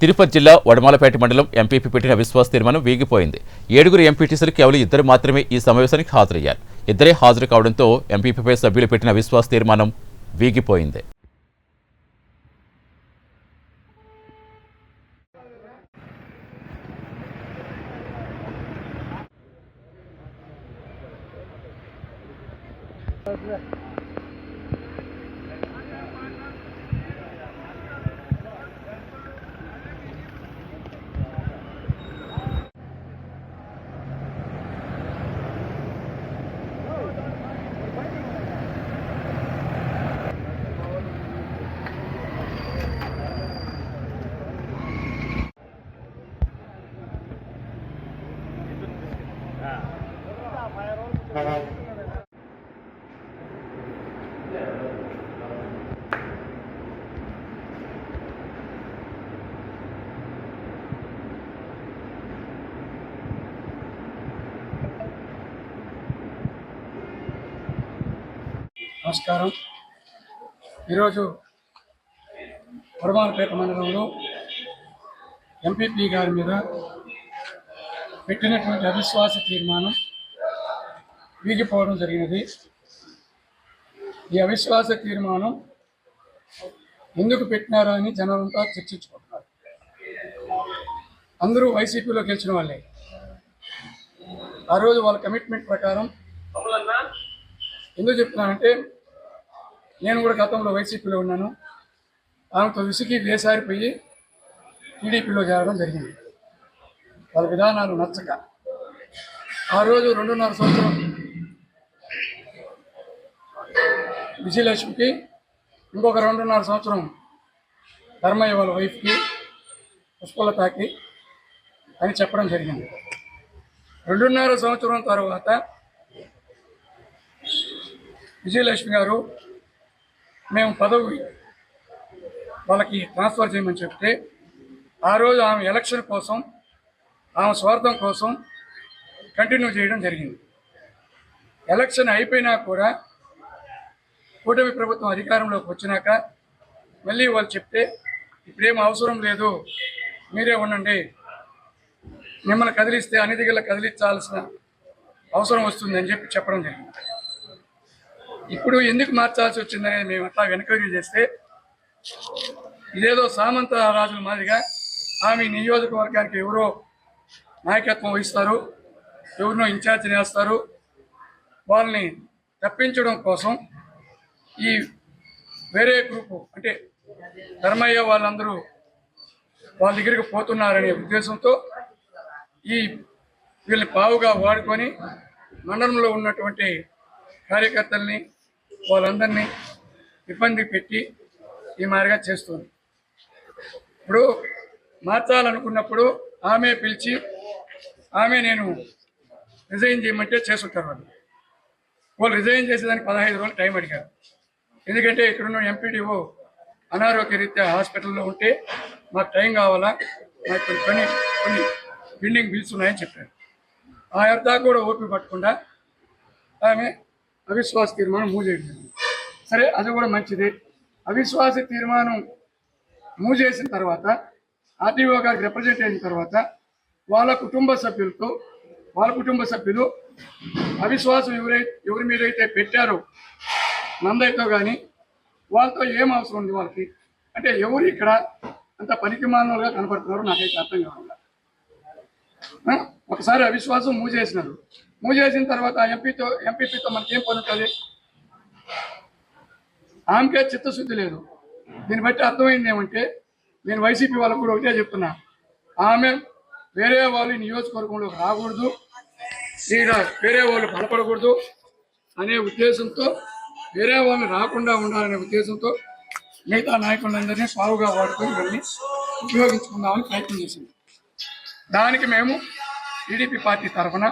తిరుపతి జిల్లా వడమాలపేట మండలం ఎంపీపీ పెట్టిన విశ్వాస తీర్మానం వీగిపోయింది. ఏడుగురు ఎంపీటీసీలు కేవలం ఇద్దరు మాత్రమే ఈ సమావేశానికి హాజరయ్యారు. ఇద్దరే హాజరు కావడంతో ఎంపీపీపై సభ్యులు పెట్టిన విశ్వాస తీర్మానం వీగిపోయింది. నమస్కారం. ఈరోజు వడమాలపేట మండలంలో ఎంపీపీ గారి మీద పెట్టినటువంటి అవిశ్వాస తీర్మానం వీగిపోవడం జరిగినది. ఈ అవిశ్వాస తీర్మానం ఎందుకు పెట్టినారా అని జనాలంతా చర్చించుకుంటున్నారు. అందరూ వైసీపీలో గెలిచిన వాళ్ళే. ఆ రోజు వాళ్ళ కమిట్మెంట్ ప్రకారం ఎందుకు చెప్తున్నానంటే నేను కూడా గతంలో వైసీపీలో ఉన్నాను. ఆమెతో విసిగి వేసారిపోయి టీడీపీలో చేరడం జరిగింది. వాళ్ళ విధానాలు నచ్చక. ఆ రోజు రెండున్నర సంవత్సరం విజయలక్ష్మికి ఇంకొక రెండున్నర సంవత్సరం ధర్మయ్య వాళ్ళ వైఫ్కి పుష్పలతాకి అని చెప్పడం జరిగింది. రెండున్నర సంవత్సరం తర్వాత విజయలక్ష్మి గారు మేము పదవి వాళ్ళకి ట్రాన్స్ఫర్ చేయమని చెప్తే ఆ రోజు ఆమె ఎలక్షన్ కోసం ఆమె స్వార్థం కోసం కంటిన్యూ చేయడం జరిగింది. ఎలక్షన్ అయిపోయినా కూడా కూటమి ప్రభుత్వం అధికారంలోకి వచ్చినాక మళ్ళీ వాళ్ళు చెప్తే ఇప్పుడేం అవసరం లేదు మీరే ఉండండి. మిమ్మల్ని కదిలిస్తే అన్ని దగ్గర కదిలించాల్సిన అవసరం వస్తుంది అని చెప్పి చెప్పడం జరిగింది. ఇప్పుడు ఎందుకు మార్చాల్సి వచ్చిందనేది మేము అట్లా వెనకరీ చేస్తే ఇదేదో సామంత రాజుల మాదిరిగా ఆమె నియోజకవర్గానికి ఎవరో నాయకత్వం వహిస్తారు ఎవరినో ఇన్ఛార్జ్ చేస్తారు వాళ్ళని తప్పించడం కోసం ఈ వేరే గ్రూపు అంటే ధర్మయ్య వాళ్ళందరూ వాళ్ళ దగ్గరికి పోతున్నారనే ఉద్దేశంతో ఈ వీళ్ళని పావుగా వాడుకొని మండలంలో ఉన్నటువంటి కార్యకర్తల్ని వాళ్ళందరినీ ఇబ్బంది పెట్టి ఈ మాదిరిగా చేస్తుంది. ఇప్పుడు మార్చాలనుకున్నప్పుడు ఆమె పిలిచి ఆమె నేను రిజైన్ చేయమంటే చేస్తుంటారు వాళ్ళు. వాళ్ళు రిజైన్ చేసేదానికి పదహైదు రోజులు టైం అడిగారు. ఎందుకంటే ఇక్కడున్న ఎంపీడీఓ అనారోగ్య రీత్యా హాస్పిటల్లో ఉంటే మాకు టైం కావాలా? మాకు కొన్ని పని కొన్ని బిల్డింగ్ బిల్స్ ఉన్నాయని చెప్పారు. ఆ అర్థం కూడా ఓపిక పట్టకుండా ఆమె అవిశ్వాస తీర్మానం మూవ్ సరే అది కూడా మంచిది. అవిశ్వాస తీర్మానం మూజేసిన తర్వాత ఆర్టీఓ గారికి రిప్రజెంట్ అయిన తర్వాత వాళ్ళ కుటుంబ సభ్యులతో వాళ్ళ కుటుంబ సభ్యులు అవిశ్వాసం ఎవరై ఎవరి మీద అయితే పెట్టారో నందయ్యతో కానీ వాళ్ళతో ఏం అవసరం ఉంది వాళ్ళకి? అంటే ఎవరు ఇక్కడ అంత పనికి మానవులుగా కనపడుతున్నారో నాకైతే అర్థం కావాలి ఒకసారి అవిశ్వాసం మూవ్ మూజేసిన తర్వాత ఎంపీతో ఎంపీపీతో మనకి ఏం పొందుతుంది ఆమెకే చిత్తశుద్ధి లేదు. దీన్ని బట్టి అర్థమైంది ఏమంటే నేను వైసీపీ వాళ్ళకు కూడా ఒకటే చెప్తున్నా. ఆమె వేరే వాళ్ళు నియోజకవర్గంలో రాకూడదు. ఈడ వేరే వాళ్ళు బలపడకూడదు అనే ఉద్దేశంతో వేరే వాళ్ళు రాకుండా ఉండాలనే ఉద్దేశంతో మిగతా నాయకులందరినీ సాగుగా వాడుకొని వెళ్ళి ఉపయోగించుకుందామని ప్రయత్నం చేసింది. దానికి మేము టీడీపీ పార్టీ తరఫున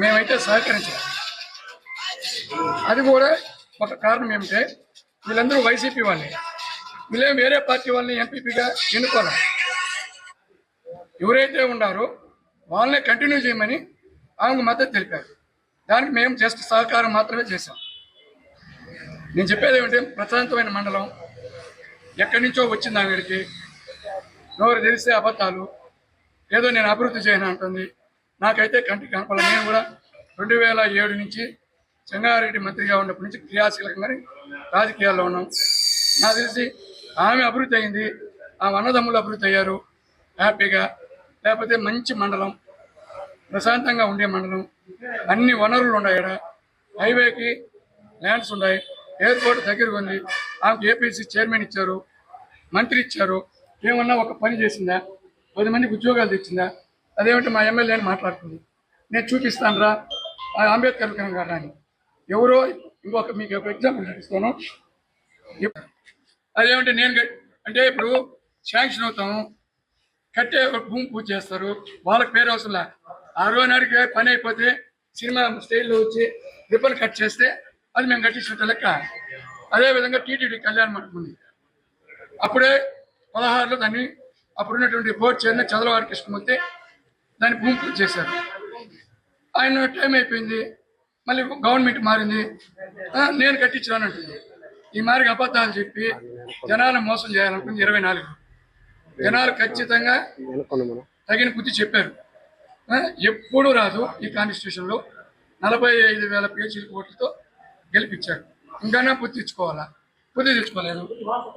మేమైతే సహకరించాలి. అది కూడా ఒక కారణం ఏమిటంటే వీళ్ళందరూ వైసీపీ వాళ్ళే. వీళ్ళేం వేరే పార్టీ వాళ్ళని ఎంపీపీగా ఎన్నుకోవాలి ఎవరైతే ఉన్నారో వాళ్ళనే కంటిన్యూ చేయమని ఆమెకు మద్దతు తెలిపారు. దానికి మేము జస్ట్ సహకారం మాత్రమే చేశాం. నేను చెప్పేది ఏమిటంటే ప్రశాంతమైన మండలం. ఎక్కడి నుంచో వచ్చింది ఆవిడకి నోరు తెలిస్తే అబద్ధాలు. ఏదో నేను అభివృద్ధి చేయను అంటుంది. నాకైతే కంటికి కనపడాలి నేను కూడా రెండు వేల ఏడు నుంచి చెంగారెడ్డి మంత్రిగా ఉన్నప్పటి నుంచి క్రియాశీలకంగానే రాజకీయాల్లో ఉన్నాం. నాకు తెలిసి ఆమె అభివృద్ధి అయింది. ఆమె అన్నదమ్ములు అభివృద్ధి అయ్యారు. హ్యాపీగా. లేకపోతే మంచి మండలం. ప్రశాంతంగా ఉండే మండలం. అన్ని వనరులు ఉన్నాయి హైవేకి ల్యాండ్స్ ఉన్నాయి. ఎయిర్పోర్ట్ దగ్గర ఉంది. ఆమెకు ఏపీసీ చైర్మన్ ఇచ్చారు మంత్రి ఇచ్చారు. ఏమన్నా ఒక పని చేసిందా? పది మందికి ఉద్యోగాలు తెచ్చిందా? అదేమంటే మా ఎమ్మెల్యే అని మాట్లాడుతుంది. నేను చూపిస్తాను రా ఆ అంబేద్కర్ విగ్రహం గారు అని ఎవరో ఇంకొక మీకు ఒక ఎగ్జాంపుల్ చూపిస్తాను. అదేమంటే నేను అంటే ఇప్పుడు శాంక్షన్ అవుతాము. కట్టే భూమి పూజ చేస్తారు. వాళ్ళకి పేరు అవసరం లే ఆ రోజు నాడికి పని అయిపోతే సినిమా స్టైల్లో వచ్చి రిబ్బన్ కట్ చేస్తే అది మేము కట్టించినట్టు లెక్క. అదేవిధంగా టీటీడీ కళ్యాణ మండపం ఉంది. అప్పుడే పదహారులో దాన్ని అప్పుడున్నటువంటి బోర్డు చైర్మన్ చంద్రబాబు కృష్ణమూర్తి దాన్ని భూమి పూజ చేశారు. ఆయన టైం అయిపోయింది. మళ్ళీ గవర్నమెంట్ మారింది. నేను కట్టించాను అంటుంది. ఈ మారికి అబద్ధాలు చెప్పి జనాలను మోసం చేయాలనుకుంది ఇరవై నాలుగు. జనాలు ఖచ్చితంగా తగిన బుద్ధి చెప్పారు. ఎప్పుడూ రాదు ఈ కాన్స్టిట్యూషన్లో. నలభై ఐదు వేల పేజీల ఓట్లతో గెలిపించాడు ఇంకా బుద్ధి తెచ్చుకోవాలా? బుద్ధి తెచ్చుకోలేదు.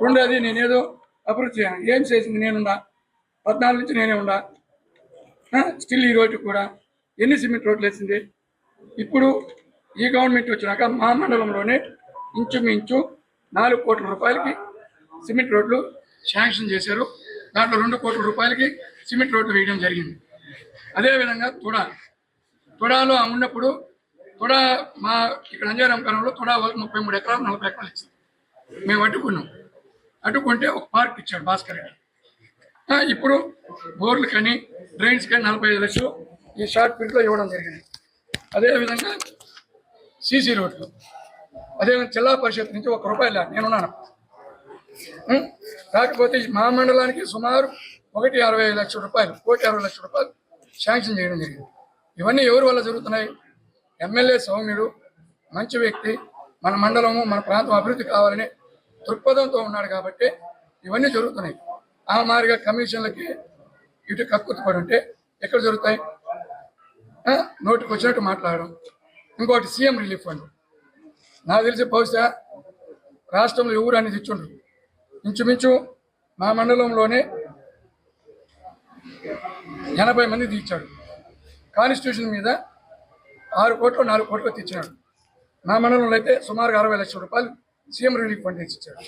రెండోది నేనేదో అభివృద్ధి ఏం చేసింది నేనుండా పద్నాలుగు నుంచి నేనే ఉండా స్టిల్ ఈ రోజు కూడా ఎన్ని సిమెంట్ రోడ్లు వేసింది? ఇప్పుడు ఈ గవర్నమెంట్ వచ్చినాక మా మండలంలోనే ఇంచుమించు నాలుగు కోట్ల రూపాయలకి సిమెంట్ రోడ్లు శాంక్షన్ చేశారు. దాంట్లో రెండు కోట్ల రూపాయలకి సిమెంట్ రోడ్లు వేయడం జరిగింది. అదేవిధంగా తుడా. తుడాలో ఉన్నప్పుడు తొడా మా ఇక్కడ అంజారాం కాలంలో తుడా వాళ్ళకి ముప్పై మూడు ఎకరాలు నలభై ఎకరాలు ఇచ్చింది మేము అడ్డుకున్నాం. అడ్డుకుంటే ఒక పార్క్ ఇచ్చాడు భాస్కర్ రెడ్డి. ఇప్పుడు బోర్లు కానీ డ్రైన్స్ కానీ నలభై ఐదు లక్షలు ఈ షార్ట్ పీరియడ్లో ఇవ్వడం జరిగింది. అదేవిధంగా సీసీ రోడ్లు. అదేవిధంగా జిల్లా పరిషత్ నుంచి ఒక రూపాయలు లేదు. నేనున్నాను కాకపోతే మా మండలానికి సుమారు ఒకటి అరవై లక్షల రూపాయలు కోటి అరవై లక్షల రూపాయలు శాంక్షన్ చేయడం జరిగింది. ఇవన్నీ ఎవరి వల్ల జరుగుతున్నాయి? ఎమ్మెల్యే సౌమ్యుడు మంచి వ్యక్తి మన మండలము మన ప్రాంతం అభివృద్ధి కావాలని దృక్పథంతో ఉన్నాడు కాబట్టి ఇవన్నీ జరుగుతున్నాయి. ఆ మారిగా కమిషన్లకి ఇటు కక్కుతుపడి ఉంటే ఎక్కడ జరుగుతాయి? నోటికి వచ్చినట్టు మాట్లాడడం. ఇంకోటి సీఎం రిలీఫ్ ఫండ్. నాకు తెలిసి బహుశా రాష్ట్రంలో ఎవరు అనేది ఇచ్చుండ్రు. ఇంచుమించు మా మండలంలోనే ఎనభై మంది తీర్చాడు. కాన్స్టిట్యూషన్ మీద ఆరు కోట్లు నాలుగు కోట్లు తెచ్చినాడు. మా మండలంలో అయితే సుమారుగా అరవై లక్షల రూపాయలు సీఎం రిలీఫ్ ఫండ్ తెచ్చిచ్చాడు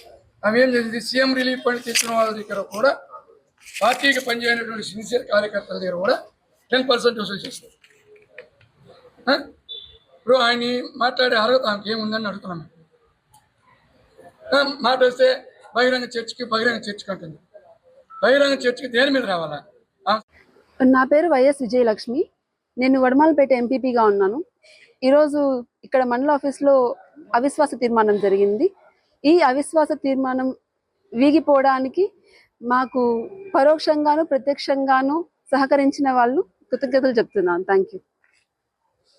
ఆమె ఏం చేసింది? సీఎం రిలీఫ్ ఫండ్ తెచ్చిన వాళ్ళ దగ్గర కూడా పార్టీకి పనిచేయనటువంటి సిన్సియర్ కార్యకర్తల దగ్గర కూడా టెన్ పర్సెంట్ వసూలు చేస్తారు ఇప్పుడు ఆయన మాట్లాడే అర్హత ఆమెకి ఏముందని అడుగుతున్నాం మాట వస్తే బహిరంగ చర్చికి బహిరంగ చర్చికి అంటుంది. బహిరంగ చర్చికి దేని మీద రావాలా? నా పేరు వైఎస్ విజయలక్ష్మి. నేను వడమాలపేట ఎంపీపీగా ఉన్నాను. ఈరోజు ఇక్కడ మండల ఆఫీస్లో అవిశ్వాస తీర్మానం జరిగింది. ఈ అవిశ్వాస తీర్మానం వీగిపోవడానికి మాకు పరోక్షంగాను ప్రత్యక్షంగాను సహకరించిన వాళ్ళు కృతజ్ఞతలు చెప్తున్నాను. Thank you